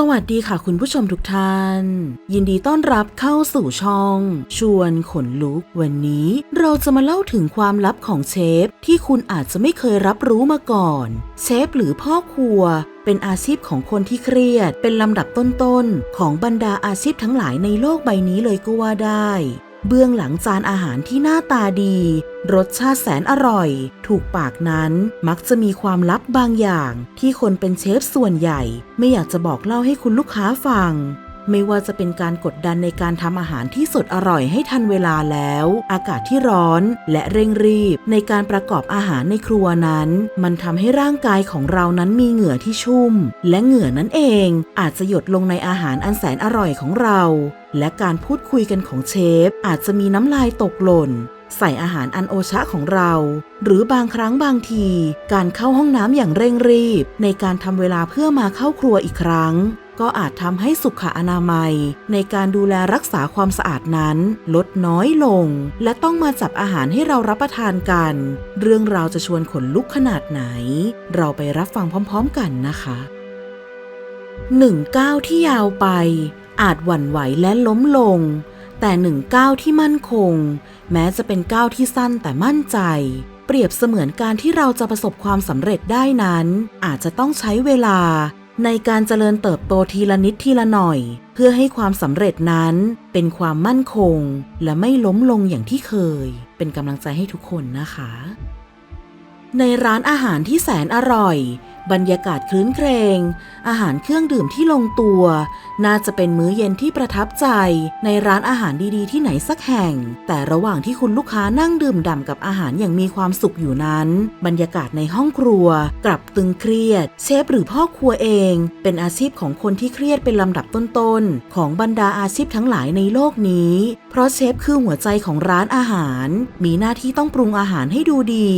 สวัสดีค่ะคุณผู้ชมทุกท่าน ยินดีต้อนรับเข้าสู่ช่อง ชวนขนลุก วันนี้เราจะมาเล่าถึงความลับของเชฟ ที่คุณอาจจะไม่เคยรับรู้มาก่อน เชฟหรือพ่อครัวเป็นอาชีพของคนที่เครียด เป็นลำดับต้นๆ ของบรรดาอาชีพทั้งหลายในโลกใบนี้เลยก็ว่าได้ เบื้องหลังจานอาหารที่หน้าตาดี รสชาติแสนอร่อย ถูกปากนั้นมักจะมีความลับบางอย่าง ที่คนเป็นเชฟส่วนใหญ่ ไม่อยากจะบอกเล่าให้คุณลูกค้าฟัง ไม่ว่าจะเป็นการกดดันในการทำอาหารที่สดอร่อยให้ทันเวลาแล้ว อากาศที่ร้อนและเร่งรีบ ในการประกอบอาหารในครัวนั้น มันทำให้ร่างกายของเรานั้นมีเหงื่อที่ชุ่ม และเหงื่อนั้นเองอาจจะหยดลงในอาหารอันแสนอร่อยของเรา และการพูดคุยกันของเชฟ อาจจะมีน้ำลายตกหล่นใส่อาหารอันโอชะของเรา หรือบางครั้งบางที การเข้าห้องน้ำอย่างเร่งรีบ ในการทำเวลาเพื่อมาเข้าครัวอีกครั้ง ก็อาจทำให้สุขอนามัย ในการดูแลรักษาความสะอาดนั้น ลดน้อยลง และต้องมาจับอาหารให้เรารับประทานกัน เรื่องราวจะชวนขนลุกขนาดไหน เราไปรับฟังพร้อมๆกันนะคะหนึ่งก้าวที่ยาวไป อาจหวั่นไหวและล้มลง แต่หนึ่งก้าวที่มั่นคง แม้จะเป็นก้าวที่สั้นแต่มั่นใจ เปรียบเสมือนการที่เราจะประสบความสำเร็จได้นั้น อาจจะต้องใช้เวลา ในการเจริญเติบโตทีละนิดทีละหน่อย เพื่อให้ความสำเร็จนั้นเป็นความมั่นคง และไม่ล้มลงอย่างที่เคย เป็นกำลังใจให้ทุกคนนะคะ ในร้านอาหารที่แสนอร่อย บรรยากาศคลื้นเครง อาหารเครื่องดื่มที่ลงตัว น่าจะเป็นมื้อเย็นที่ประทับใจ ในร้านอาหารดีๆ ที่ไหนสักแห่ง แต่ระหว่างที่คุณลูกค้านั่งดื่มด่ำกับอาหารอย่างมีความสุขอยู่นั้น บรรยากาศในห้องครัว กลับตึงเครียด เชฟหรือพ่อครัวเอง เป็นอาชีพของคนที่เครียดเป็นลำดับต้นๆ ของบรรดาอาชีพทั้งหลายในโลกนี้ ราะเชฟคือหัวใจของร้านอาหาร มีหน้าที่ต้องปรุงอาหารให้ดูดี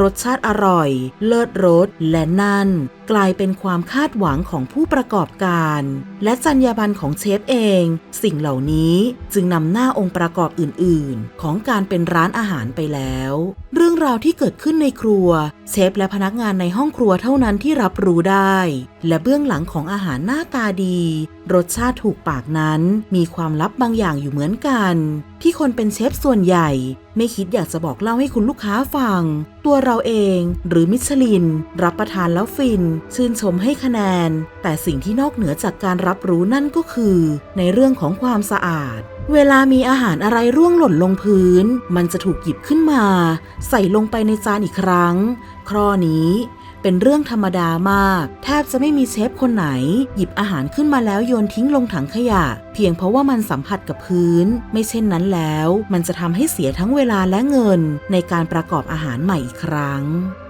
รสชาติอร่อย เลิศรสและนั่น กลายเป็นความคาดหวังของผู้ประกอบการ และจรรยาบรรณของเชฟเอง สิ่งเหล่านี้จึงนำหน้าองค์ประกอบอื่น ๆ ของการเป็นร้านอาหารไปแล้ว เรื่องราวที่เกิดขึ้นในครัว เชฟและพนักงานในห้องครัวเท่านั้นที่รับรู้ได้ และเบื้องหลังของอาหารหน้าตาดี รสชาติถูกปากนั้น มีความลับบางอย่างอยู่เหมือนกัน ที่คนเป็นเชฟส่วนใหญ่ ไม่คิดอยากจะบอกเล่าให้คุณลูกค้าฟัง ตัวเราเองหรือมิชลิน รับประทานแล้วฟิน ชื่นชมให้คะแนน แต่สิ่งที่นอกเหนือจากการรับรู้นั่นก็คือ ในเรื่องของความสะอาด เวลามีอาหารอะไรร่วงหล่นลงพื้น มันจะถูกหยิบขึ้นมา ใส่ลงไปในจานอีกครั้งข้อนี้เป็นเรื่องธรรมดามาก แทบจะไม่มีเชฟคนไหน หยิบอาหารขึ้นมาแล้วโยนทิ้งลงถังขยะ พียงเพราะว่ามันสัมผัสกับพื้น ไม่เช่นนั้นแล้ว มันจะทำให้เสียทั้งเวลาและเงินในการประกอบอาหารใหม่อีกครั้ง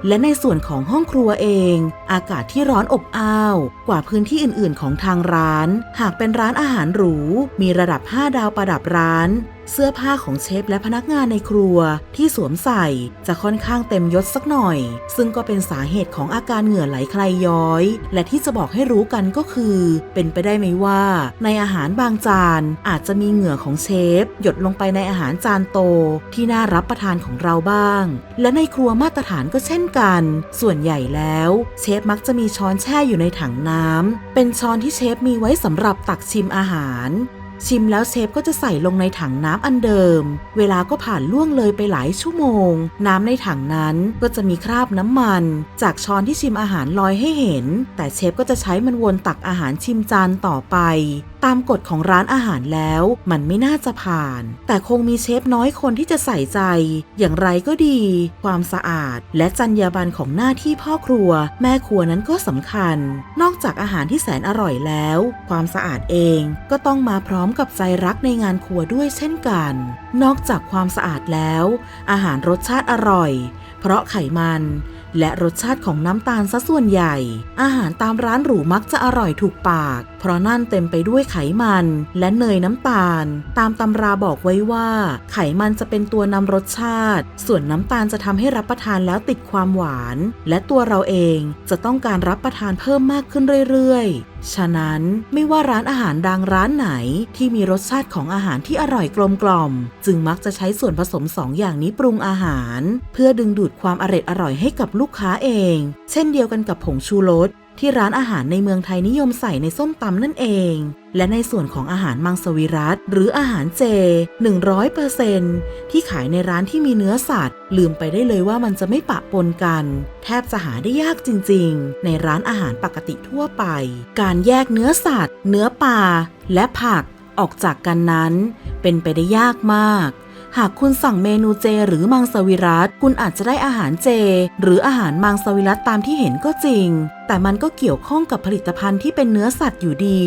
และในส่วนของห้องครัวเอง อากาศที่ร้อนอบอ้าว กว่าพื้นที่อื่นๆ ของทางร้าน หากเป็นร้านอาหารหรู มีระดับ 5 ดาวประดับร้านเสื้อผ้าของเชฟและพนักงานในครัวที่สวมใส่จะค่อนข้างเต็มยศสักหน่อย ซึ่งก็เป็นสาเหตุของอาการเหงื่อไหลใครย้อย และที่จะบอกให้รู้กันก็คือ เป็นไปได้ไหมว่า ในอาหารบางจาน อาจจะมีเหงื่อของเชฟ หยดลงไปในอาหารจานโต ที่น่ารับประทานของเราบ้าง และในครัวมาตรฐานก็เช่นกัน ส่วนใหญ่แล้ว เชฟมักจะมีช้อนแช่อยู่ในถังน้ำเป็นช้อนที่เชฟมีไว้สำหรับตักชิมอาหารชิมแล้วเชฟก็จะใส่ลงในถังน้ำอันเดิม เวลาก็ผ่านล่วงเลยไปหลายชั่วโมง น้ำในถังนั้นก็จะมีคราบน้ำมัน จากช้อนที่ชิมอาหารลอยให้เห็น แต่เชฟก็จะใช้มันวนตักอาหารชิมจานต่อไปตามกฎของร้านอาหารแล้ว มันไม่น่าจะผ่าน แต่คงมีเชฟน้อยคนที่จะใส่ใจ อย่างไรก็ดี ความสะอาด และจรรยาบรรณของหน้าที่พ่อครัว แม่ครัวนั้นก็สำคัญ นอกจากอาหารที่แสนอร่อยแล้ว ความสะอาดเองก็ต้องมาพร้อมกับใจรักในงานครัวด้วยเช่นกัน นอกจากความสะอาดแล้ว อาหารรสชาติอร่อยเพราะไขมัน และรสชาติของน้ำตาลซะส่วนใหญ่ อาหารตามร้านหรูมักจะอร่อยถูกปาก เพราะนั่นเต็มไปด้วยไขมัน และเนยน้ำตาล ตามตำราบอกไว้ว่า ไขมันจะเป็นตัวนำรสชาติ ส่วนน้ำตาลจะทำให้รับประทานแล้วติดความหวาน และตัวเราเองจะต้องการรับประทานเพิ่มมากขึ้นเรื่อยๆฉะนั้นไม่ว่าร้านอาหารดังร้านไหนที่มีรสชาติของอาหารที่อร่อยกลมกล่อม จึงมักจะใช้ส่วนผสมสองอย่างนี้ปรุงอาหาร เพื่อดึงดูดความอร่อยอร่อยให้กับลูกค้าเอง เช่นเดียวกันกับผงชูรส ที่ร้านอาหารในเมืองไทยนิยมใส่ในส้มตำนั่นเอง และในส่วนของอาหารมังสวิรัตหรืออาหารเจ 100%ที่ขายในร้านที่มีเนื้อสัตว์ ลืมไปได้เลยว่ามันจะไม่ปะปนกัน แทบจะหาได้ยากจริงๆ ในร้านอาหารปกติทั่วไป การแยกเนื้อสัตว์ เนื้อปลาและผักออกจากกันนั้น เป็นไปได้ยากมาก หากคุณสั่งเมนูเจ หรือมังสวิรัตคุณอาจจะได้อาหารเจ หรืออาหารมังสวิรัตตามที่เห็นก็จริง แต่มันก็เกี่ยวข้องกับผลิตภัณฑ์ที่เป็นเนื้อสัตว์อยู่ดี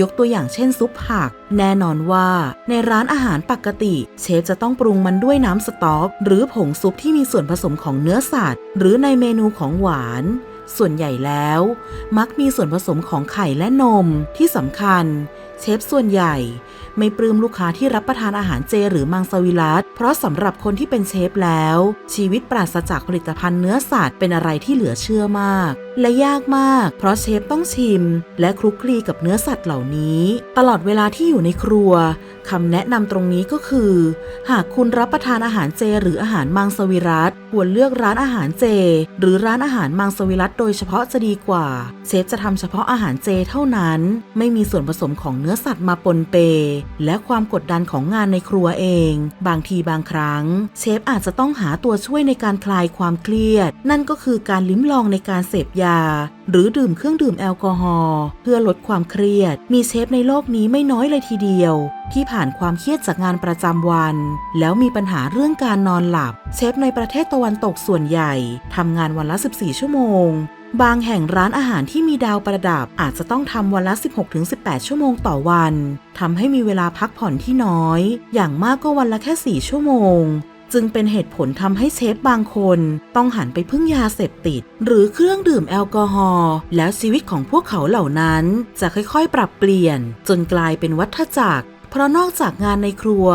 ยกตัวอย่างเช่นซุปผัก แน่นอนว่าในร้านอาหารปกติ เชฟจะต้องปรุงมันด้วยน้ำสต๊อกหรือผงซุปที่มีส่วนผสมของเนื้อสัตว์ หรือในเมนูของหวานส่วนใหญ่แล้ว มักมีส่วนผสมของไข่และนมที่สำคัญ เชฟส่วนใหญ่ ไม่ปลื้มลูกค้าที่รับประทานอาหารเจหรือมังสวิรัตเพราะสำหรับคนที่เป็นเชฟแล้ว ชีวิตปราศจากผลิตภัณฑ์เนื้อสัตว์เป็นอะไรที่เหลือเชื่อมาก และยากมาก เพราะเชฟต้องชิม และคลุกคลีกับเนื้อสัตว์เหล่านี้ ตลอดเวลาที่อยู่ในครัวคำแนะนำตรงนี้ก็คือ หากคุณรับประทานอาหารเจ หรืออาหารมังสวิรัตควรเลือกร้านอาหารเจ หรือร้านอาหารมังสวิรัตโดยเฉพาะจะดีกว่า เชฟจะทำเฉพาะอาหารเจเท่านั้น ไม่มีส่วนผสมของเนื้อสัตว์มาปนเป และความกดดันของงานในครัวเอง บางทีบางครั้ง เชฟอาจจะต้องหาตัวช่วยในการคลายความเครียด นั่นก็คือการลิ้มลองในการเสพยา หรือดื่มเครื่องดื่มแอลกอฮอล์เพื่อลดความเครียด มีเชฟในโลกนี้ไม่น้อยเลยทีเดียว ที่ผ่านความเครียดจากงานประจำวัน แล้วมีปัญหาเรื่องการนอนหลับ เชฟในประเทศตะวันตกส่วนใหญ่ทำงานวันละ 14 ชั่วโมง บางแห่งร้านอาหารที่มีดาวประดับอาจจะต้องทำวันละ 16-18 ชั่วโมงต่อวันทำให้มีเวลาพักผ่อนที่น้อย อย่างมากก็วันละแค่ 4 ชั่วโมงจึงเป็นเหตุผลทำให้เชฟบางคนต้องหันไปพึ่งยาเสพติด หรือเครื่องดื่มแอลกอฮอล์แล้วชีวิตของพวกเขาเหล่านั้นจะค่อยๆ ปรับเปลี่ยน จนกลายเป็นวัฏจักร เพราะนอกจากงานในครัว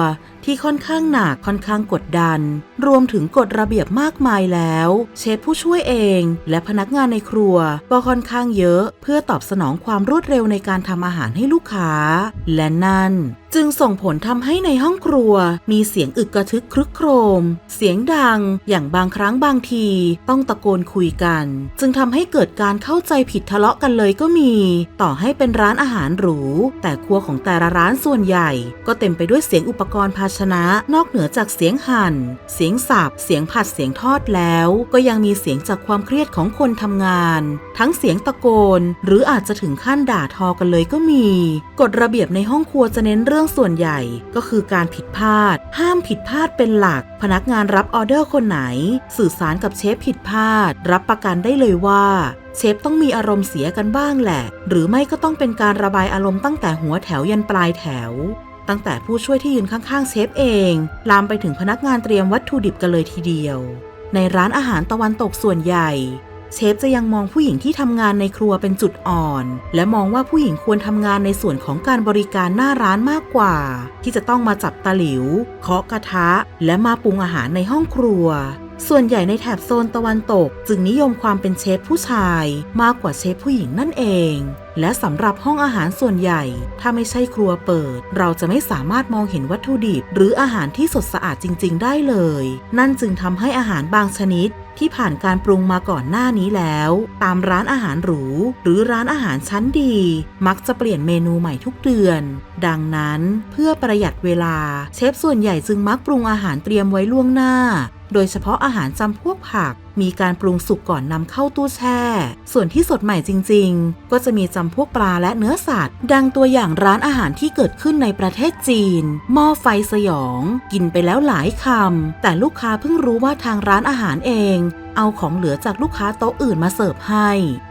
ที่ค่อนข้างหนักค่อนข้างกดดัน รวมถึงกฎระเบียบมากมายแล้ว เชฟผู้ช่วยเอง และพนักงานในครัวก็ค่อนข้างเยอะ เพื่อตอบสนองความรวดเร็วในการทำอาหารให้ลูกค้า และนั่น จึงส่งผลทำให้ในห้องครัว มีเสียงอึกกระทึกครึกโครม เสียงดัง อย่างบางครั้งบางที ต้องตะโกนคุยกัน จึงทำให้เกิดการเข้าใจผิดทะเลาะกันเลยก็มี ต่อให้เป็นร้านอาหารหรู แต่ครัวของแต่ละร้านส่วนใหญ่ ก็เต็มไปด้วยเสียงอุปกรณ์ภาชนะ นอกเหนือจากเสียงหัน่น เสียงสับ เสียงผัดเสียงทอดแล้ว ก็ยังมีเสียงจากความเครียดของคนทำงาน ทั้งเสียงตะโกน หรืออาจจะถึงขั้นด่าทอกันเลยก็มี กฎระเบียบในห้องครัวจะเน้นเรื่องส่วนใหญ่ ก็คือการผิดพลาด ห้ามผิดพลาดเป็นหลัก พนักงานรับออเดอร์คนไหน สื่อสารกับเชฟผิดพลาด รับประกันได้เลยว่าเชฟต้องมีอารมณ์เสียกันบ้างแหละ หรือไม่ก็ต้องเป็นการระบายอารมณ์ตั้งแต่หัวแถวยันปลายแถว ตั้งแต่ผู้ช่วยที่ยืนข้างๆเชฟเอง ลามไปถึงพนักงานเตรียมวัตถุดิบกันเลยทีเดียว ในร้านอาหารตะวันตกส่วนใหญ่ เชฟจะยังมองผู้หญิงที่ทำงานในครัวเป็นจุดอ่อน และมองว่าผู้หญิงควรทำงานในส่วนของการบริการหน้าร้านมากกว่า ที่จะต้องมาจับตะหลิวเคาะกระทะ และมาปรุงอาหารในห้องครัว ส่วนใหญ่ในแถบโซนตะวันตก จึงนิยมความเป็นเชฟผู้ชายมากกว่าเชฟผู้หญิงนั่นเอง และสำหรับห้องอาหารส่วนใหญ่ ถ้าไม่ใช่ครัวเปิด เราจะไม่สามารถมองเห็นวัตถุดิบ หรืออาหารที่สดสะอาดจริง ๆ ได้เลย นั่นจึงทำให้อาหารบางชนิดที่ผ่านการปรุงมาก่อนหน้านี้แล้ว ตามร้านอาหารหรู หรือร้านอาหารชั้นดี มักจะเปลี่ยนเมนูใหม่ทุกเดือน ดังนั้นเพื่อประหยัดเวลา เชฟส่วนใหญ่จึงมักปรุงอาหารเตรียมไว้ล่วงหน้า โดยเฉพาะอาหารจำพวกผัก มีการปรุงสุกก่อนนำเข้าตู้แช่ ส่วนที่สดใหม่จริง ๆ ก็จะมีจำพวกปลาและเนื้อสัตว์ ดังตัวอย่างร้านอาหารที่เกิดขึ้นในประเทศจีน หม้อไฟสยอง กินไปแล้วหลายคำแต่ลูกค้าเพิ่งรู้ว่าทางร้านอาหารเองเอาของเหลือจากลูกค้าโต๊ะอื่นมาเสิร์ฟให้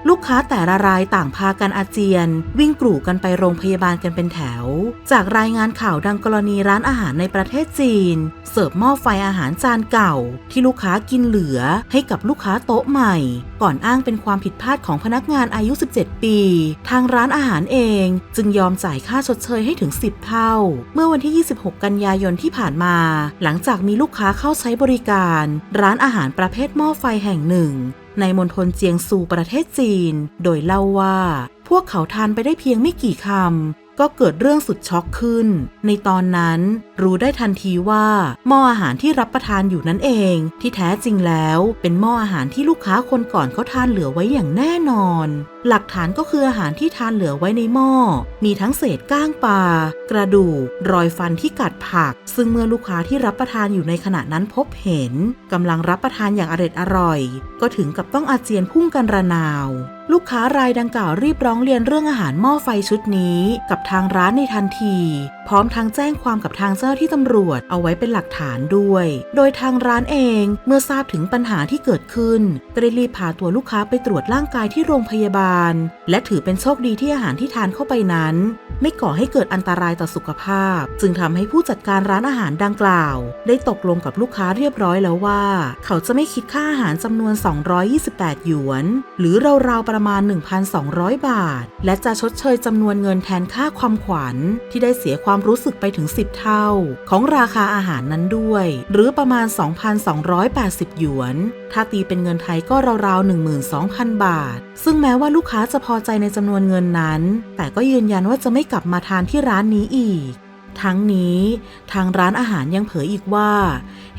ลูกค้าแต่ละรายต่างพากันอาเจียน วิ่งกรูกันไปโรงพยาบาลกันเป็นแถว จากรายงานข่าวดังกรณีร้านอาหารในประเทศจีน เสิร์ฟหม้อไฟอาหารจานเก่า ที่ลูกค้ากินเหลือให้กับลูกค้าโต๊ะใหม่ ก่อนอ้างเป็นความผิดพลาดของพนักงานอายุ 17 ปี ทางร้านอาหารเองจึงยอมจ่ายค่าชดเชยให้ถึง 10 เท่า เมื่อวันที่ 26 กันยายนที่ผ่านมา หลังจากมีลูกค้าเข้าใช้บริการ ร้านอาหารประเภทหม้อไฟแห่งหนึ่ง ในมณฑลเจียงซูประเทศจีน โดยเล่าว่า พวกเขาทานไปได้เพียงไม่กี่คำ ก็เกิดเรื่องสุดช็อกขึ้น ในตอนนั้นรู้ได้ทันทีว่า หม้ออาหารที่รับประทานอยู่นั่นเอง ที่แท้จริงแล้วเป็นหม้ออาหารที่ลูกค้าคนก่อนเขาทานเหลือไว้อย่างแน่นอน หลักฐานก็คืออาหารที่ทานเหลือไว้ในหม้อ มีทั้งเศษก้างปลากระดูก รอยฟันที่กัดผัก ซึ่งเมื่อลูกค้าที่รับประทานอยู่ในขณะนั้นพบเห็นกำลังรับประทานอย่างอร็ดอร่อย ก็ถึงกับต้องอาเจียนพุ่งกันระนาว ลูกค้ารายดังกล่าวรีบร้องเรียนเรื่องอาหารหม้อไฟชุดนี้ กับทางร้านในทันที พร้อมทางแจ้งความกับทางเจ้าหน้าที่ตำรวจเอาไว้เป็นหลักฐานด้วย โดยทางร้านเองเมื่อทราบถึงปัญหาที่เกิดขึ้นก็ได้รีบพาตัวลูกค้าไปตรวจร่างกายที่โรงพยาบาล และถือเป็นโชคดีที่อาหารที่ทานเข้าไปนั้น ไม่ก่อให้เกิดอันตรายต่อสุขภาพ จึงทำให้ผู้จัดการร้านอาหารดังกล่าว ได้ตกลงกับลูกค้าเรียบร้อยแล้วว่า เขาจะไม่คิดค่าอาหารจำนวน 228 หยวน หรือราวๆประมาณ 1,200 บาท และจะชดเชยจำนวนเงินแทนค่าความขวัญ ที่ได้เสียความรู้สึกไปถึง 10 เท่า ของราคาอาหารนั้นด้วย หรือประมาณ 2,280 หยวน ถ้าตีเป็นเงินไทยก็ราวๆ 12,000 บาท ซึ่งแม้ว่าลูกค้าจะพอใจในจำนวนเงินนั้น แต่ก็ยืนยันว่าจะไม่กลับมาทานที่ร้านนี้อีก ทั้งนี้ทางร้านอาหารยังเผยอีกว่า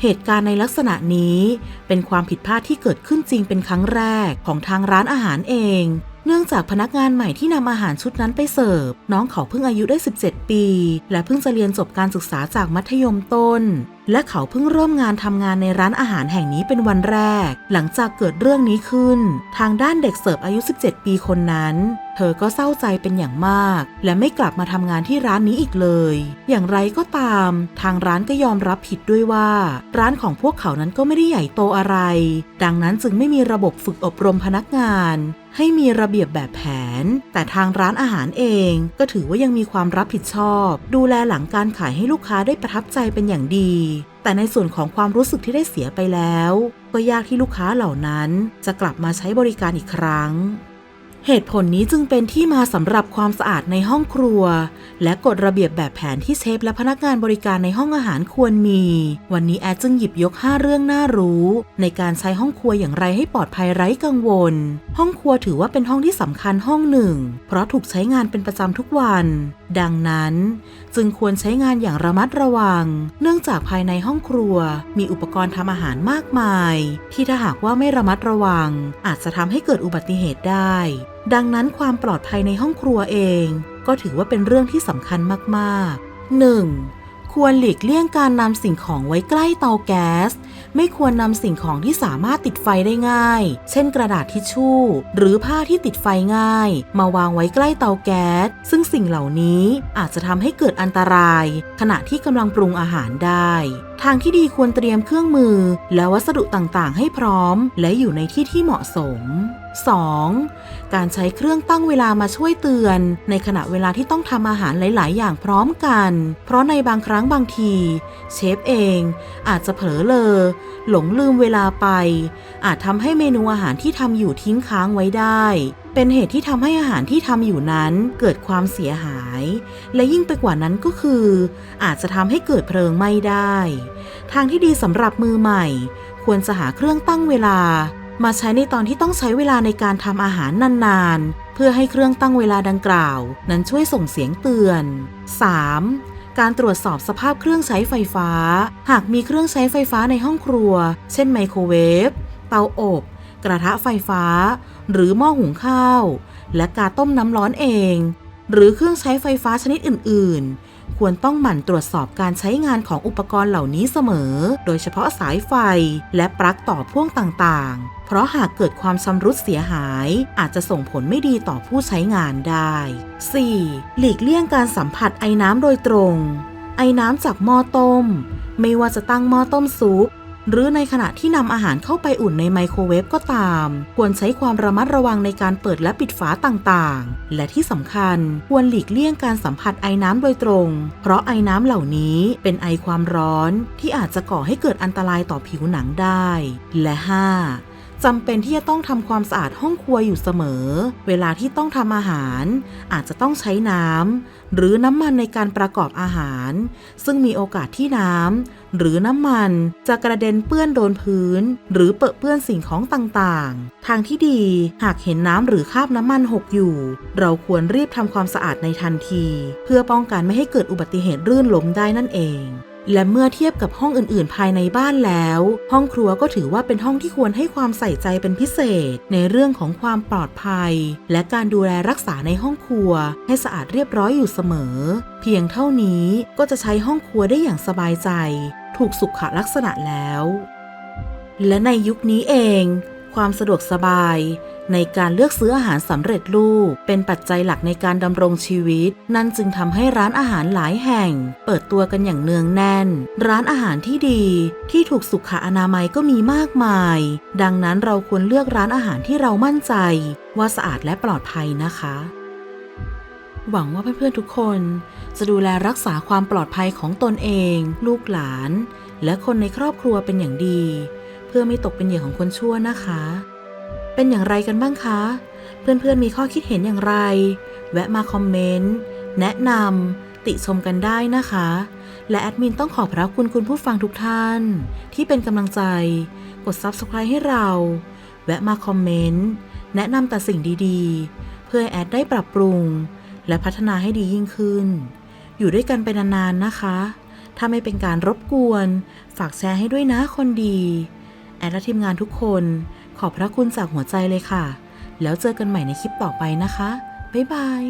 เหตุการณ์ในลักษณะนี้เป็นความผิดพลาดที่เกิดขึ้นจริงเป็นครั้งแรกของทางร้านอาหารเอง เนื่องจากพนักงานใหม่ที่นำอาหารชุดนั้นไปเสิร์ฟ น้องเขาเพิ่งอายุได้ 17 ปี และเพิ่งจะเรียนจบการศึกษาจากมัธยมต้นและเขาเพิ่งเริ่มงานทำงานในร้านอาหารแห่งนี้เป็นวันแรก หลังจากเกิดเรื่องนี้ขึ้น ทางด้านเด็กเสิร์ฟอายุ 17 ปีคนนั้น เธอก็เศร้าใจเป็นอย่างมาก และไม่กลับมาทำงานที่ร้านนี้อีกเลย อย่างไรก็ตาม ทางร้านก็ยอมรับผิดด้วยว่า ร้านของพวกเขานั้นก็ไม่ได้ใหญ่โตอะไร ดังนั้นจึงไม่มีระบบฝึกอบรมพนักงานให้มีระเบียบแบบแผน แต่ทางร้านอาหารเองก็ถือว่ายังมีความรับผิดชอบ ดูแลหลังการขายให้ลูกค้าได้ประทับใจเป็นอย่างดีแต่ในส่วนของความรู้สึกที่ได้เสียไปแล้ว ก็ยากที่ลูกค้าเหล่านั้นจะกลับมาใช้บริการอีกครั้ง เหตุผลนี้จึงเป็นที่มาสำหรับความสะอาดในห้องครัว และกฎระเบียบแบบแผนที่เชฟและพนักงานบริการในห้องอาหารควรมี วันนี้แอดจึงหยิบยก 5 เรื่องน่ารู้ ในการใช้ห้องครัวอย่างไรให้ปลอดภัยไร้กังวล ห้องครัวถือว่าเป็นห้องที่สำคัญห้องหนึ่ง เพราะถูกใช้งานเป็นประจำทุกวัน ดังนั้นจึงควรใช้งานอย่างระมัดระวัง เนื่องจากภายในห้องครัว มีอุปกรณ์ทำอาหารมากมาย ที่ถ้าหากว่าไม่ระมัดระวัง อาจจะทำให้เกิดอุบัติเหตุได้ ดังนั้นความปลอดภัยในห้องครัวเอง ก็ถือว่าเป็นเรื่องที่สำคัญมากๆ 1. ควรหลีกเลี่ยงการนำสิ่งของไว้ใกล้เตาแก๊ส ไม่ควรนำสิ่งของที่สามารถติดไฟได้ง่าย เช่นกระดาษทิชชู่ หรือผ้าที่ติดไฟง่าย มาวางไว้ใกล้เตาแก๊ส ซึ่งสิ่งเหล่านี้อาจจะทำให้เกิดอันตราย ขณะที่กำลังปรุงอาหารได้ ทางที่ดีควรเตรียมเครื่องมือ และวัสดุต่างๆ ให้พร้อม และอยู่ในที่ที่เหมาะสม 2. การใช้เครื่องตั้งเวลามาช่วยเตือน ในขณะเวลาที่ต้องทำอาหารหลาย ๆ อย่างพร้อมกัน เพราะในบางครั้งบางที เชฟเองอาจจะเผลอเลอ หลงลืมเวลาไป อาจทำให้เมนูอาหารที่ทำอยู่ทิ้งค้างไว้ได้ เป็นเหตุที่ทำให้อาหารที่ทำอยู่นั้นเกิดความเสียหาย และยิ่งไปกว่านั้นก็คือ อาจจะทำให้เกิดเพลิงไหม้ได้ ทางที่ดีสำหรับมือใหม่ ควรจะหาเครื่องตั้งเวลา มาใช้ในตอนที่ต้องใช้เวลาในการทำอาหารนานๆ เพื่อให้เครื่องตั้งเวลาดังกล่าว นั้นช่วยส่งเสียงเตือน 3. การตรวจสอบสภาพเครื่องใช้ไฟฟ้า หากมีเครื่องใช้ไฟฟ้าในห้องครัว เช่นไมโครเวฟ เตาอบ กระทะไฟฟ้า หรือหม้อหุงข้าว และกาต้มน้ำร้อนเอง หรือเครื่องใช้ไฟฟ้าชนิดอื่นๆ ควรต้องหมั่นตรวจสอบการใช้งานของอุปกรณ์เหล่านี้เสมอ โดยเฉพาะสายไฟ และปลั๊กต่อพ่วงต่างๆ เพราะหากเกิดความชำรุดเสียหาย อาจจะส่งผลไม่ดีต่อผู้ใช้งานได้ 4. หลีกเลี่ยงการสัมผัสไอ้น้ำโดยตรง ไอ้น้ำจากหม้อต้ม ไม่ว่าจะตั้งหม้อต้มซุป หรือในขณะที่นำอาหารเข้าไปอุ่นในไมโครเวฟก็ตาม ควรใช้ความระมัดระวังในการเปิดและปิดฝาต่างๆ และที่สำคัญควรหลีกเลี่ยงการสัมผัสไอ้น้ำโดยตรง เพราะไอ้น้ำเหล่านี้เป็นไอความร้อนที่อาจจะก่อให้เกิดอันตรายต่อผิวหนังได้ และ 5. จำเป็นที่จะต้องทำความสะอาดห้องครัวอยู่เสมอ เวลาที่ต้องทำอาหาร อาจจะต้องใช้น้ำหรือน้ำมันในการประกอบอาหาร ซึ่งมีโอกาสที่น้ำหรือน้ำมันจะกระเด็นเปื้อนโดนพื้น หรือเปอะเปื้อนสิ่งของต่างๆ ทางที่ดีหากเห็นน้ำหรือคราบน้ำมันหกอยู่ เราควรรีบทำความสะอาดในทันที เพื่อป้องกันไม่ให้เกิดอุบัติเหตุรื่นล้มได้นั่นเอง และเมื่อเทียบกับห้องอื่นๆ ภายในบ้านแล้ว ห้องครัวก็ถือว่าเป็นห้องที่ควรให้ความใส่ใจเป็นพิเศษ ในเรื่องของความปลอดภัย และการดูแลรักษาในห้องครัว ให้สะอาดเรียบร้อยอยู่เสมอ เพียงเท่านี้ก็จะใช้ห้องครัวได้อย่างสบายใจ ถูกสุขลักษณะแล้ว และในยุคนี้เอง ความสะดวกสบาย ในการเลือกซื้ออาหารสำเร็จรูป เป็นปัจจัยหลักในการดำรงชีวิต นั่นจึงทำให้ร้านอาหารหลายแห่ง เปิดตัวกันอย่างเนืองแน่น ร้านอาหารที่ดี ที่ถูกสุขอนามัยก็มีมากมาย ดังนั้นเราควรเลือกร้านอาหารที่เรามั่นใจ ว่าสะอาดและปลอดภัยนะคะหวังว่าเพื่อนๆทุกคน จะดูแลรักษาความปลอดภัยของตนเอง ลูกหลาน และคนในครอบครัวเป็นอย่างดี เพื่อไม่ตกเป็นเหยื่อของคนชั่วนะคะ เป็นอย่างไรกันบ้างคะ เพื่อนๆมีข้อคิดเห็นอย่างไร แวะมาคอมเมนต์ แนะนำติชมกันได้นะคะ และแอดมินต้องขอบพระคุณคุณผู้ฟังทุกท่าน ที่เป็นกำลังใจ กด Subscribe ให้เรา แวะมาคอมเมนต์ แนะนำแต่สิ่งดีๆ เพื่อแอดได้ปรับปรุง และพัฒนาให้ดียิ่งขึ้น อยู่ด้วยกันไปนานๆนะคะ ถ้าไม่เป็นการรบกวน ฝากแชร์ให้ด้วยนะคนดี แอดและทีมงานทุกคน ขอบพระคุณจากหัวใจเลยค่ะ แล้วเจอกันใหม่ในคลิปต่อไปนะคะ บ๊ายบาย